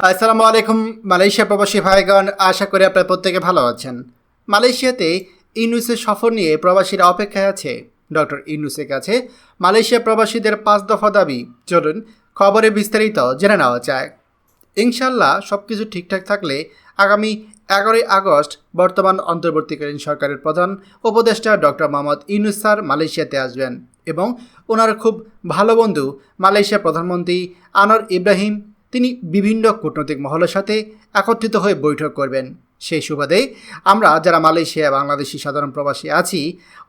আসসালামু আলাইকুম, মালয়েশিয়া প্রবাসী ভাইগণ, আশা করি আপনারা প্রত্যেকে ভালো আছেন। মালয়েশিয়াতে ইউনুসের সফর নিয়ে প্রবাসীরা অপেক্ষায় আছে। ডক্টর ইউনুসের কাছে মালয়েশিয়া প্রবাসীদের পাঁচ দফা দাবি। চলুন খবরে বিস্তারিত জেনে নেওয়া যায় ইনশাল্লাহ সব কিছু ঠিকঠাক থাকলে আগামী এগারোই আগস্ট বর্তমান অন্তর্বর্তীকালীন সরকারের প্রধান উপদেষ্টা ডক্টর মোহাম্মদ ইউনুস স্যার মালয়েশিয়াতে আসবেন এবং ওনার খুব ভালো বন্ধু মালয়েশিয়া প্রধানমন্ত্রী আনোয়ার ইব্রাহিম তিনি বিভিন্ন কূটনৈতিক মহলের সাথে একত্রিত হয়ে বৈঠক করবেন। সেই সুবাদে আমরা যারা মালয়েশিয়া বাংলাদেশি সাধারণ প্রবাসী আছি,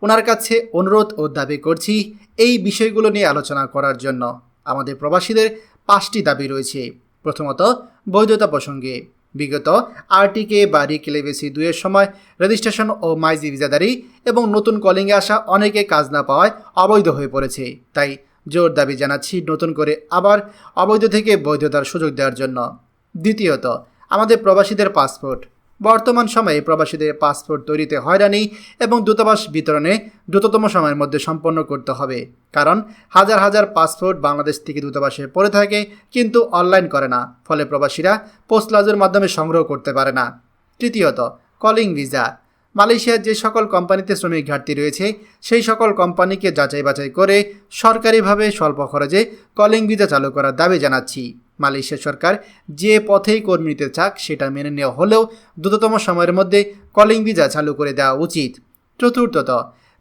ওনার কাছে অনুরোধ ও দাবি করছি এই বিষয়গুলো নিয়ে আলোচনা করার জন্য। আমাদের প্রবাসীদের পাঁচটি দাবি রয়েছে। প্রথমত, বৈধতা প্রসঙ্গে। বিগত আরটিকে বা রিকেলেবেসি দুয়ের সময় রেজিস্ট্রেশন ও মাইজি ভিজাদারি এবং নতুন কলিংয়ে আসা অনেকে কাজ না পাওয়ায় অবৈধ হয়ে পড়েছে। তাই জোর দাবি জানাচ্ছি নতুন করে আবার অবৈধ থেকে বৈধতার সুযোগ দেওয়ার জন্য। দ্বিতীয়ত, আমাদের প্রবাসীদের পাসপোর্ট। বর্তমান সময়ে প্রবাসীদের পাসপোর্ট তৈরিতে হয়রানি এবং দূতাবাস বিতরণে দ্রুততম সময়ের মধ্যে সম্পন্ন করতে হবে। কারণ, হাজার হাজার পাসপোর্ট বাংলাদেশ থেকে দূতাবাসে পড়ে থাকে কিন্তু অনলাইন করে না। ফলে প্রবাসীরা পোস্ট লাজের মাধ্যমে সংগ্রহ করতে পারে না। তৃতীয়ত, কলিং ভিসা। মালয়েশিয়ার যে সকল কোম্পানিতে শ্রমিক ঘাটতি রয়েছে, সেই সকল কোম্পানিকে যাচাই বাছাই করে সরকারিভাবে স্বল্প খরচে কলিং ভিসা চালু করার দাবি জানাচ্ছি। মালয়েশিয়া সরকার যে পথেই কর্মী নিতে চাক, সেটা মেনে নেওয়া হলেও দ্রুততম সময়ের মধ্যে কলিং ভিসা চালু করে দেওয়া উচিত। চতুর্থত,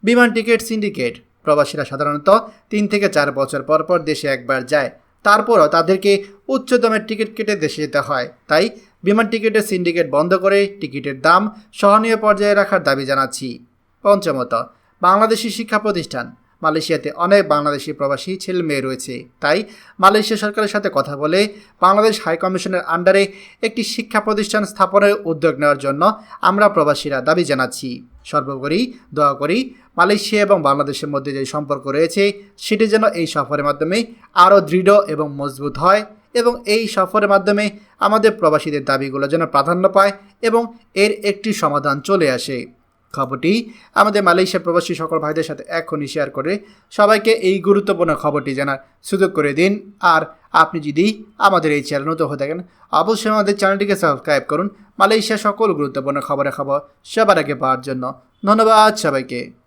বিমান টিকিট সিন্ডিকেট। প্রবাসীরা সাধারণত তিন থেকে চার বছর পর পর দেশে একবার যায়। তারপরও তাদেরকে উচ্চ দামের টিকিট কেটে দেশে যেতে হয়। তাই বিমান টিকিটের সিন্ডিকেট বন্ধ করে টিকিটের দাম সহনীয় পর্যায়ে রাখার দাবি জানাচ্ছি। পঞ্চমত, বাংলাদেশি শিক্ষা প্রতিষ্ঠান। মালয়েশিয়াতে অনেক বাংলাদেশি প্রবাসী ছেলে মেয়ে রয়েছে। তাই মালয়েশিয়া সরকারের সাথে কথা বলে বাংলাদেশ হাই কমিশনের আন্ডারে একটি শিক্ষা প্রতিষ্ঠান স্থাপনের উদ্যোগ নেওয়ার জন্য আমরা প্রবাসীরা দাবি জানাচ্ছি। সর্বোপরি দোয়া করি মালয়েশিয়া এবং বাংলাদেশের মধ্যে যে সম্পর্ক রয়েছে, সেটি যেন এই সফরের মাধ্যমে আরও দৃঢ় এবং মজবুত হয়। এবং এই সফরের মাধ্যমে আমাদের প্রবাসীদের দাবিগুলো যেন প্রাধান্য পায় এবং এর একটি সমাধান চলে আসে। খবরটি আমাদের মালয়েশিয়া প্রবাসী সকল ভাইদের সাথে এখনই শেয়ার করে। সবাইকে এই গুরুত্বপূর্ণ খবরটি জানার সুযোগ করে দিন। আর আপনি যদি আমাদের এই চ্যানেল নতুন হয়ে থাকেন, অবশ্যই আমাদের চ্যানেলটিকে সাবস্ক্রাইব করুন। মালয়েশিয়া সকল গুরুত্বপূর্ণ খবরের খবর সবার আগে পাওয়ার জন্য ধন্যবাদ সবাইকে।